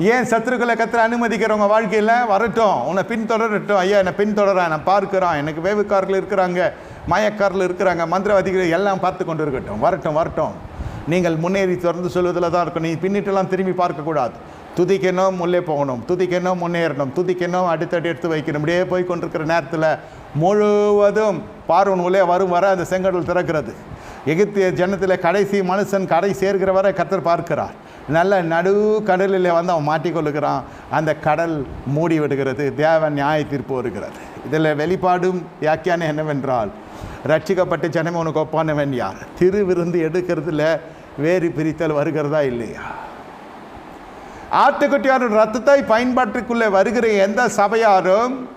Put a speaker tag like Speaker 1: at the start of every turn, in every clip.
Speaker 1: ஏன் சத்துருக்களை கத்திர அனுமதிக்கிறவங்க வாழ்க்கையில் வரட்டும் உன்னை பின்தொடரட்டும். ஐயா என்னை பின்தொடரான் நான் பார்க்குறான். எனக்கு வேவுக்காரர்கள் இருக்கிறாங்க மாயக்காரர்கள் இருக்கிறாங்க மந்திரவாதிகள் எல்லாம் பார்த்து கொண்டு இருக்கட்டும் வரட்டும் வரட்டும். நீங்கள் முன்னேறி தொடர்ந்து சொல்வதில் தான் இருக்கும் நீ பின்னிட்டெல்லாம் திரும்பி பார்க்கக்கூடாது. துதிக்கணும் உள்ளே போகணும். துதிக்கணும் முன்னேறணும். துதிக்கணும் அடுத்தடி எடுத்து வைக்கணும். இப்படியே போய் கொண்டிருக்கிற நேரத்தில் முழுவதும் பார்வன் உள்ளே வரும் வர அந்த செங்கடல் திறக்கிறது. எகிப்திய ஜனத்தில் கடைசி மனுஷன் கடை சேர்கிற வரை கத்தர் பார்க்கிறார். நல்ல நடு கடலில் வந்து அவன் மாட்டிக்கொள்ளுகிறான் அந்த கடல் மூடி விடுகிறது. தேவன் நியாய தீர்ப்பு வருகிறது. இதில் வெளிப்பாடும் வியாக்கியானம் என்னவென்றால் ரட்சிக்கப்பட்ட ஜனமே உனக்கு ஒப்பானவன் யார்? திருவிருந்து எடுக்கிறதுல வேறு பிரித்தல் வருகிறதா இல்லையா? ஆட்டுக்குட்டியாரோட ரத்தத்தை பயன்பாட்டுக்குள்ளே வருகிற எந்த சபையாரும்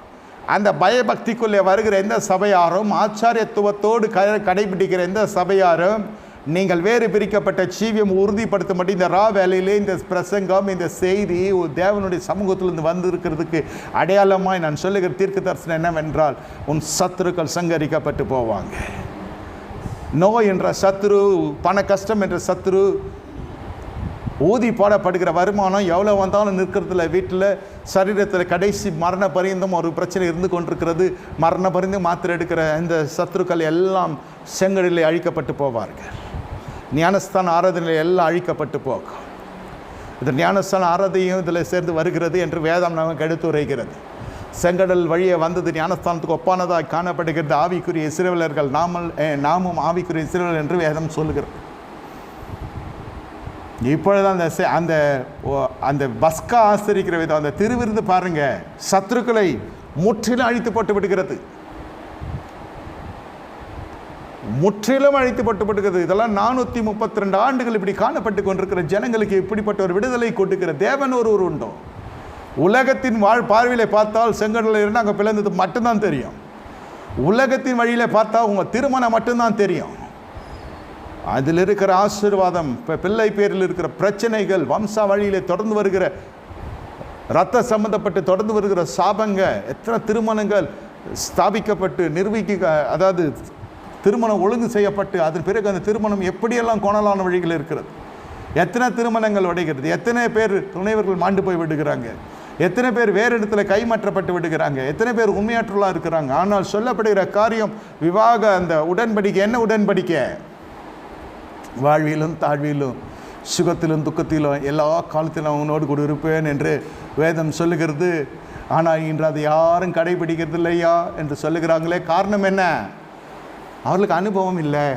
Speaker 1: அந்த பயபக்திக்குள்ளே வருகிற எந்த சபையாரும் ஆச்சாரியத்துவத்தோடு க கடைபிடிக்கிற எந்த சபையாரும் நீங்கள் வேறு பிரிக்கப்பட்ட ஜீவியம் உறுதிப்படுத்தும்படி இந்த ரா வேலையிலே இந்த பிரசங்கம் இந்த செய்தி தேவனுடைய சமூகத்திலிருந்து வந்திருக்கிறதுக்கு அடையாளமாய் நான் சொல்லுகிற தீர்க்க தரிசனம் என்னவென்றால் உன் சத்துருக்கள் சங்கரிக்கப்பட்டு போவாங்க. நோய் என்ற சத்துரு பண கஷ்டம் என்ற சத்துரு ஊதி பாடப்படுகிற வருமானம் எவ்வளோ வந்தாலும் நிற்கிறதுல வீட்டில் சரீரத்தில் கடைசி மரண பரிந்தும் ஒரு பிரச்சனை இருந்து கொண்டிருக்கிறது. மரண பரிந்து மாத்திரை எடுக்கிற இந்த சத்துருக்கள் எல்லாம் செங்கடலில் அழிக்கப்பட்டு போவார்கள். ஞானஸ்தான ஆராதனையில் எல்லாம் அழிக்கப்பட்டு போகும் இந்த ஞானஸ்தான ஆராதையும் இதில் சேர்ந்து வருகிறது என்று வேதம் நமக்கு எடுத்துரைக்கிறது செங்கடல் வழியே வந்தது ஞானஸ்தானத்துக்கு ஒப்பானதாக காணப்படுகிறது. ஆவிக்குரிய சிறுவலர்கள் நாமல் நாமும் ஆவிக்குரிய இஸ்ரவேலர் என்று வேதம் சொல்கிறது இப்பொழுது அந்த அந்த ஓ- அந்த பஸ்கா ஆசிரிக்கிற விதம் அந்த திருவிருந்து பாருங்கள் சத்துருக்களை முற்றிலும் அழித்து போட்டு விடுகிறது. முற்றிலும் அழித்து போட்டு இதெல்லாம் நானூற்றி முப்பத்தி ரெண்டு ஆண்டுகள் இப்படி காணப்பட்டு கொண்டிருக்கிற ஜனங்களுக்கு இப்படிப்பட்ட ஒரு விடுதலை கொடுக்கிற தேவன் ஒருவர் உண்டோ? உலகத்தின் வாழ் பார்வையில பார்த்தால் செங்கடலில் இருந்து அங்கே பிளந்தது மட்டும்தான் தெரியும். உலகத்தின் வழியில பார்த்தா உங்கள் திருமணம் மட்டும்தான் தெரியும். அதில் இருக்கிற ஆசீர்வாதம் இப்போ பிள்ளை பேரில் இருக்கிற பிரச்சனைகள் வம்சா வழியிலே தொடர்ந்து வருகிற ரத்த சம்பந்தப்பட்டு தொடர்ந்து வருகிற சாபங்க எத்தனை திருமணங்கள் ஸ்தாபிக்கப்பட்டு நிர்வகிக்க அதாவது திருமணம் ஒழுங்கு செய்யப்பட்டு அதன் பிறகு அந்த திருமணம் எப்படியெல்லாம் கோணலான வழிகள் இருக்கிறது? எத்தனை திருமணங்கள் உடைகிறது எத்தனை பேர் துணைவர்கள் மாண்டு போய் விடுகிறாங்க? எத்தனை பேர் வேறு இடத்துல கைமாற்றப்பட்டு விடுகிறாங்க? எத்தனை பேர் உண்மையாற்றலாக இருக்கிறாங்க? ஆனால் சொல்லப்படுகிற காரியம் விவாக அந்த உடன்படிக்கை என்ன உடன்படிக்கை? வாழ்விலும் தாழ்விலும் சுகத்திலும் துக்கத்திலும் எல்லா காலத்திலும் அவனோடு கூட இருப்பேன் என்று வேதம் சொல்லுகிறது. ஆனால் இன்று அதை யாரும் கடைபிடிக்கிறது இல்லையா என்று சொல்லுகிறாங்களே காரணம் என்ன? அவர்களுக்கு அனுபவம் இல்லை.